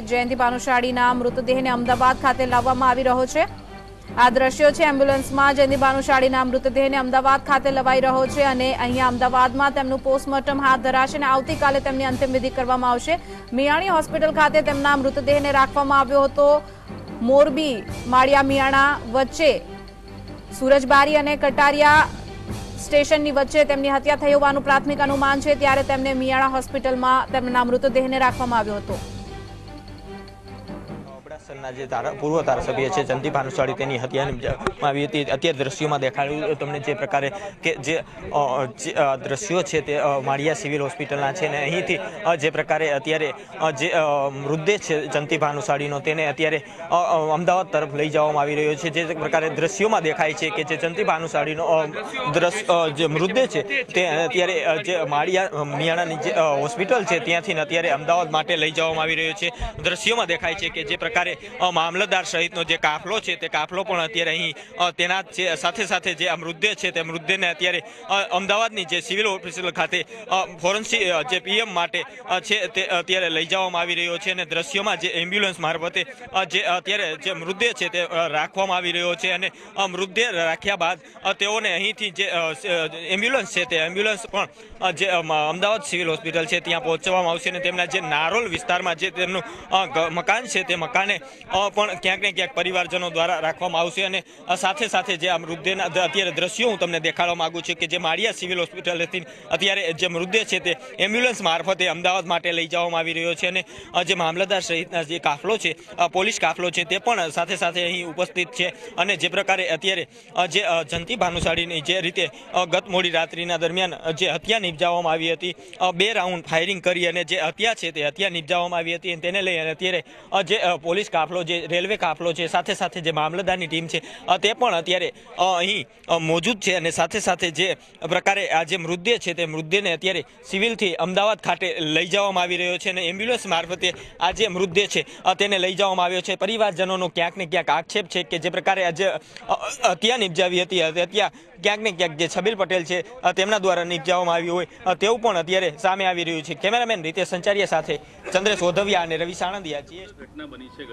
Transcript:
જયંતિ ભાનુશાળીના મૃતદેહને અમદાવાદ ખાતે લાવવામાં આવી રહ્યો છે. આ દ્રશ્યો છે, એમ્બ્યુલન્સમાં જયંતિ ભાનુશાળીના મૃતદેહને અમદાવાદ ખાતે લવાઈ રહ્યો છે અને અહીંયા અમદાવાદમાં તેમનું પોસ્ટમોર્ટમ હાથ ધરાશે અને આવતીકાલે તેમની અંતિમવિધિ કરવામાં આવશે. મિયાણી હોસ્પિટલ ખાતે તેમના મૃતદેહને રાખવામાં આવ્યો હતો. મોરબી, માળિયા મિયાણા વચ્ચે સુરજબારી અને કટારિયા સ્ટેશનની વચ્ચે તેમની હત્યા થઈ હોવાનું પ્રાથમિક અનુમાન છે. ત્યારે તેમને મિયાણા હોસ્પિટલમાં તેમના મૃતદેહને રાખવામાં આવ્યો હતો. અબડાસાના જે પૂર્વ ધારાસભ્ય છે જંતી ભાનુશાળી, તેની હત્યાની આવી હતી. અત્યારે દ્રશ્યોમાં દેખાડ્યું તમને જે પ્રકારે કે જે દ્રશ્યો છે તે માળિયા સિવિલ હોસ્પિટલના છે ને અહીંથી જે પ્રકારે અત્યારે જે મૃતદેહ છે જંતી ભાનુશાળીનો તેને અત્યારે અમદાવાદ તરફ લઈ જવામાં આવી રહ્યો છે. જે પ્રકારે દ્રશ્યોમાં દેખાય છે કે જે જંતી ભાનુશાળીનો જે મૃતદેહ છે તે અત્યારે જે માળિયા મિયાણાની જે હોસ્પિટલ છે ત્યાંથી અત્યારે અમદાવાદ માટે લઈ જવામાં આવી રહ્યો છે. દ્રશ્યોમાં દેખાય છે કે જે પ્રકારે મામલતદાર સહિતનો જે કાફલો છે તે કાફલો પણ અત્યારે અહીં તેના સાથે સાથે જે મૃતદેહ છે તે મૃતદેહને અત્યારે અમદાવાદની જે સિવિલ હોસ્પિટલ ખાતે ફોરેન્સિક જે પીએમ માટે છે તે અત્યારે લઈ જવામાં આવી રહ્યો છે અને દ્રશ્યોમાં જે એમ્બ્યુલન્સ મારફતે જે અત્યારે જે મૃતદેહ છે તે રાખવામાં આવી રહ્યો છે અને મૃતદેહ રાખ્યા બાદ તેઓને અહીંથી જે એમ્બ્યુલન્સ છે તે એમ્બ્યુલન્સ પણ જે અમદાવાદ સિવિલ હોસ્પિટલ છે ત્યાં પહોંચવામાં આવશે અને તેમના જે નારોલ વિસ્તારમાં જે તેમનું મકાન છે તે મકાને પણ ક્યાંક ને ક્યાંક પરિવારજનો દ્વારા રાખવામાં આવશે અને સાથે સાથે જે આ મૃતદેહના અત્યારે દ્રશ્યો હું તમને દેખાડવા માંગુ છું કે જે માળિયા સિવિલ હોસ્પિટલથી અત્યારે જે મૃતદેહ છે તે એમ્બ્યુલન્સ મારફતે અમદાવાદ માટે લઈ જવામાં આવી રહ્યો છે અને જે મામલતદાર સહિતના જે કાફલો છે પોલીસ કાફલો છે તે પણ સાથે સાથે અહીં ઉપસ્થિત છે અને જે પ્રકારે અત્યારે જે જંતી ભાનુશાળીની જે રીતે ગત મોડી રાત્રિના દરમિયાન જે હત્યા નિપજાવવામાં આવી હતી બે રાઉન્ડ ફાયરિંગ કરી અને જે હત્યા છે તે હત્યા નિપજાવવામાં આવી હતી અને તેને લઈ અને અત્યારે જે પોલીસ કાફલો જે, રેલવે કાફલો છે, સાથે સાથે જે મામલતદારની ટીમ છે તે પણ અત્યારે અહીં મોજૂદ છે અને સાથે સાથે જે પ્રકારે આ જે મૃતદેહ છે તે મૃતદેહને અત્યારે સિવિલથી અમદાવાદ ખાતે લઈ જવામાં આવી રહ્યો છે અને એમ્બ્યુલન્સ મારફતે આ જે મૃતદેહ છે તેને લઈ જવામાં આવ્યો છે. પરિવારજનોનો ક્યાંક ને ક્યાંક આક્ષેપ છે કે જે પ્રકારે આજે હત્યા નિપજાવી હતી. અત્યારે ક્યાંક ને ક્યાંક જે છબીલ પટેલ છે તેમના દ્વારા નિપજાવવામાં આવ્યું હોય. તેવું પણ અત્યારે સામે આવી રહ્યું છે. કેમેરામેન રીતે સંચાર્ય સાથે ચંદ્રેશ ઓધવિયા અને રવિ સાણંદિયા ઘટના બની છે